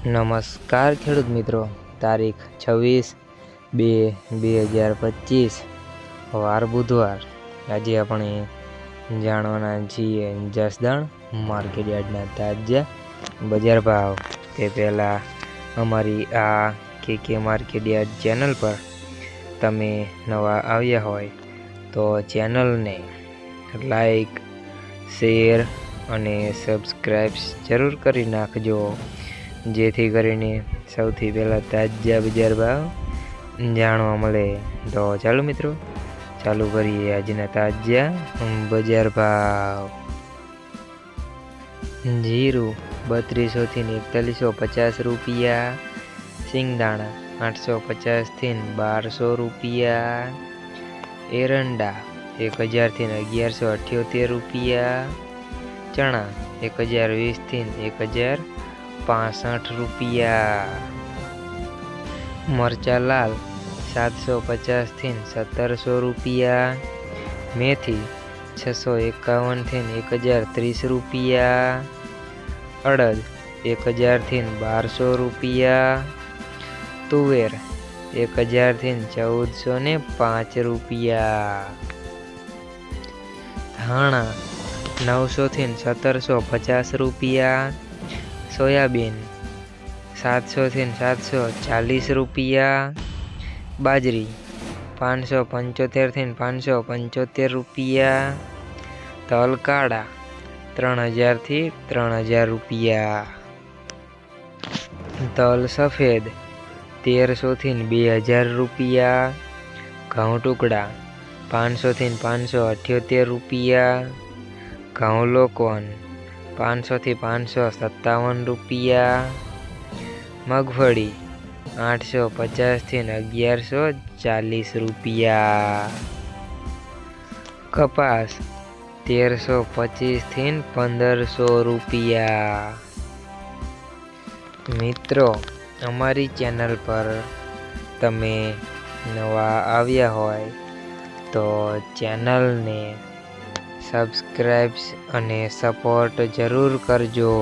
નમસ્કાર ખેડૂત મિત્રો. તારીખ છવ્વીસ બે બે હજાર પચીસ, વાર બુધવાર. આજે આપણે જાણવાના છીએ જસદણ માર્કેટ યાર્ડના તાજા બજાર ભાવ. તે પહેલાં અમારી આ કે કે માર્કેટ યાર્ડ ચેનલ પર તમે નવા આવ્યા હોય તો ચેનલને લાઈક, શેર અને સબસ્ક્રાઈબ જરૂર કરી નાખજો. જેથી કરીને સૌથી પહેલાં તાજા બજાર ભાવ જાણવા મળે. તો ચાલો મિત્રો, ચાલુ કરીએ આજના તાજા બજાર ભાવ. જીરું બત્રીસોથી એકતાલીસો પચાસ રૂપિયા. સિંગદાણા આઠસો પચાસથી બારસો રૂપિયા. એરંડા એક હજારથી અગિયારસો અઠ્યોતેર રૂપિયા. ચણા એક હજાર વીસથી એક હજાર પાસઠ રૂપિયા. મરચા લાલ સાતસો પચાસથી સત્તરસો રૂપિયા. મેથી છસો એકાવનથી એક હજાર ત્રીસ રૂપિયા. અડદ એક હજારથી બારસો રૂપિયા. તુવેર એક હજારથી ચૌદસો ને પાંચ રૂપિયા. ધાણા નવસોથી સત્તરસો પચાસ રૂપિયા. સોયાબીન સાતસોથી સાતસો ચાલીસ રૂપિયા. બાજરી પાંચસો પંચોતેરથી પાંચસો પંચોતેર રૂપિયા. તલ કાળા ત્રણ હજારથી ત્રણ હજાર રૂપિયા. તલ સફેદ તેરસોથી બે હજાર રૂપિયા. ઘઉં ટુકડા પાંચસોથી પાંચસો અઠ્યોતેર રૂપિયા. ઘઉં લોકોન પાંચસોથી પાંચસો સત્તાવન રૂપિયા. મગફળી આઠસો પચાસથી અગિયારસો ચાલીસ રૂપિયા. કપાસ તેરસો પચીસથી પંદરસો રૂપિયા. મિત્રો, અમારી ચેનલ પર તમે નવા આવ્યા હોય તો ચેનલને સબસ્ક્રાઈબ્સ અને સપોર્ટ જરૂર કરજો.